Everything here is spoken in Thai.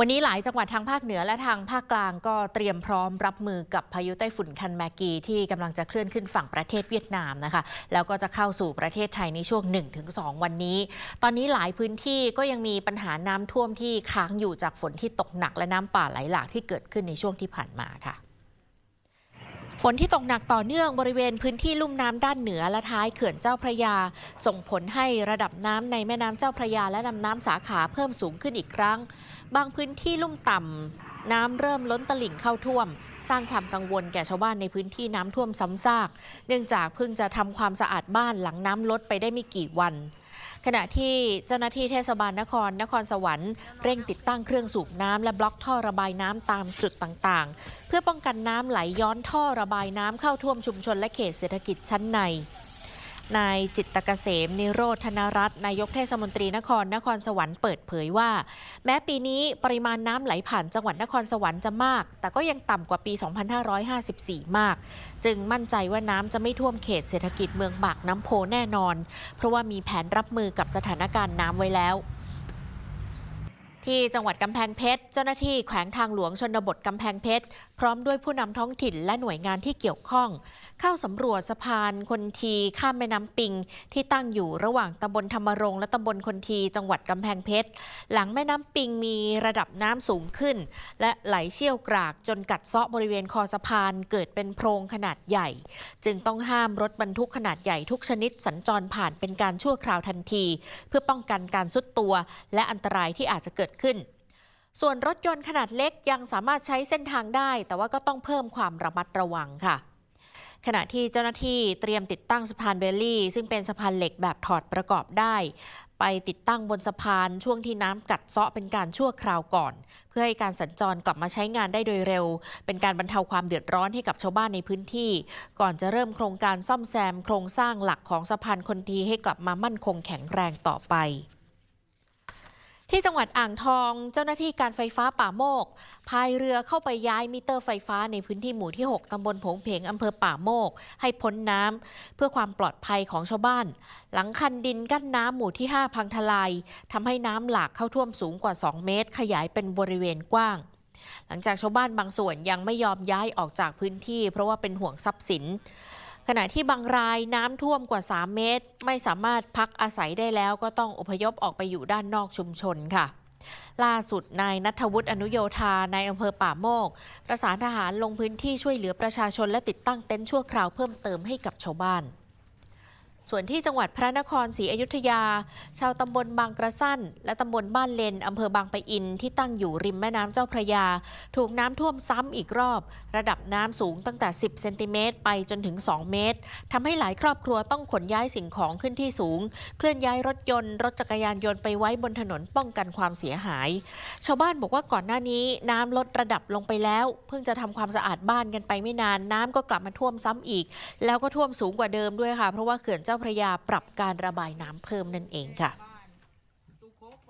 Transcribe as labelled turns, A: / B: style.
A: วันนี้หลายจังหวัดทางภาคเหนือและทางภาคกลางก็เตรียมพร้อมรับมือกับพายุไต้ฝุ่นคันแมกีที่กำลังจะเคลื่อนขึ้นฝั่งประเทศเวียดนามนะคะ แล้วก็จะเข้าสู่ประเทศไทยในช่วง 1-2 วันนี้ ตอนนี้หลายพื้นที่ก็ยังมีปัญหาน้ำท่วมที่ค้างอยู่จากฝนที่ตกหนักและน้ำป่าไหลหลากที่เกิดขึ้นในช่วงที่ผ่านมาค่ะ ฝนที่ตกหนักต่อเนื่องบริเวณพื้นที่ลุ่มน้ำด้านเหนือและท้ายเขื่อนเจ้าพระยา ส่งผลให้ระดับน้ำในแม่น้ำเจ้าพระยาและลำน้ำสาขาเพิ่มสูงขึ้นอีกครั้ง บางพื้นที่ลุ่มต่ำน้ำเริ่มล้นตลิ่งเข้าท่วม สร้างความกังวลแก่ชาวบ้านในพื้นที่น้ำท่วมซ้ำซาก เนื่องจากเพิ่งจะทำความสะอาดบ้านหลังน้ำลดไปได้ไม่กี่วัน ขณะที่เจ้าหน้าที่เทศบาลนคร นครสวรรค์เร่งติดตั้งเครื่องสูบน้ำและบล็อกท่อระบายน้ำตามจุดต่างๆ เพื่อป้องกันน้ำไหลย้อนท่อระบายน้ำเข้าท่วมชุมชนและเขตเศรษฐกิจชั้นใน นายจิตตเกษม นิโรธนรัตน์นายกเทศมนตรีนครนครสวรรค์เปิดเผยว่า แม้ปีนี้ปริมาณน้ำไหลผ่านจังหวัดนครสวรรค์จะมาก แต่ก็ยังต่ำกว่าปี 2554 มาก จึงมั่นใจว่าน้ำจะไม่ท่วมเขตเศรษฐกิจเมืองปากน้ำโพแน่นอน เพราะว่ามีแผนรับมือกับสถานการณ์น้ำไว้แล้ว ที่จังหวัดกำแพงเพชร เจ้าหน้าที่แขวงทางหลวงชนบทกำแพงเพชร พร้อมด้วยผู้นำท้องถิ่นและหน่วยงานที่เกี่ยวข้อง เข้าสำรวจสะพานคนทีข้ามแม่น้ำปิง ที่ตั้งอยู่ระหว่างตำบลธรรมรงและตำบลคนทีจังหวัดกำแพงเพชร หลังแม่น้ำปิงมีระดับน้ำสูงขึ้น และไหลเชี่ยวกรากจนกัดเซาะบริเวณคอสะพานเกิดเป็นโพรงขนาดใหญ่ จึงต้องห้ามรถบรรทุกขนาดใหญ่ทุกชนิดสัญจรผ่านเป็นการชั่วคราวทันที เพื่อป้องกันการซุดตัว และอันตรายที่อาจจะเกิดขึ้น ส่วนรถยนต์ขนาดเล็กยังสามารถใช้เส้นทางได้ แต่ว่าก็ต้องเพิ่มความระมัดระวังค่ะ ขณะที่เจ้าหน้าที่เตรียมติดตั้งสะพานเบลลี่ ซึ่งเป็นสะพานเหล็กแบบถอดประกอบได้ ไปติดตั้งบนสะพานช่วงที่น้ำกัดเซาะเป็นการชั่วคราวก่อน เพื่อให้การสัญจรกลับมาใช้งานได้โดยเร็ว เป็นการบรรเทาความเดือดร้อนให้กับชาวบ้านในพื้นที่ ก่อนจะเริ่มโครงการซ่อมแซม โครงสร้างหลักของสะพานคนทีให้กลับมามั่นคงแข็งแรงต่อไป ที่จังหวัดอ่างทองเจ้าหน้าที่การไฟฟ้าป่าโมกพายเรือเข้าไปย้ายมิเตอร์ไฟฟ้าในพื้นที่หมู่ที่ 6 ตำบลผงเพงอำเภอป่าโมก ให้พ้นน้ำเพื่อความปลอดภัยของชาวบ้าน หลังคันดินกั้นน้ำหมู่ที่ 5 พังทลายทำให้น้ำหลากเข้าท่วมสูงกว่า 2 เมตร ขยายเป็นบริเวณกว้าง หลังจากชาวบ้านบางส่วนยังไม่ยอมย้ายออกจากพื้นที่ เพราะว่าเป็นห่วงทรัพย์สิน ขณะที่บางรายน้ำท่วมกว่า 3 เมตร ไม่สามารถพักอาศัยได้แล้วก็ต้องอพยพออกไปอยู่ด้านนอกชุมชนค่ะ ล่าสุดนายนัทวุฒิอนุโยธานายอำเภอป่าโมก ประสานทหารลงพื้นที่ช่วยเหลือประชาชนและติดตั้งเต็นท์ชั่วคราวเพิ่มเติมให้กับชาวบ้าน ส่วนที่จังหวัดพระนครศรีอยุธยา ชาวตำบลบางกระสั้น และตำบลบ้านเลนอำเภอบางปะอินที่ตั้งอยู่ริมแม่น้ำเจ้าพระยา ถูกน้ำท่วมซ้ำอีกรอบ ระดับน้ำสูงตั้งแต่ 10 เซนติเมตรไปจนถึง 2 เมตรทำให้หลายครอบครัวต้องขนย้ายสิ่งของขึ้นที่สูง เคลื่อนย้ายรถยนต์ รถจักรยานยนต์ไปไว้บนถนนป้องกันความเสียหาย ชาวบ้านบอกว่าก่อนหน้านี้ น้ำลดระดับลงไปแล้ว เพิ่งจะทำความสะอาดบ้านกันไปไม่นาน น้ำก็กลับมาท่วมซ้ำอีก แล้วก็ท่วมสูงกว่าเดิมด้วยค่ะ เพราะว่าเขื่อนเจ้าพระยาปรับการระบายน้ำเพิ่มนั่นเองค่ะ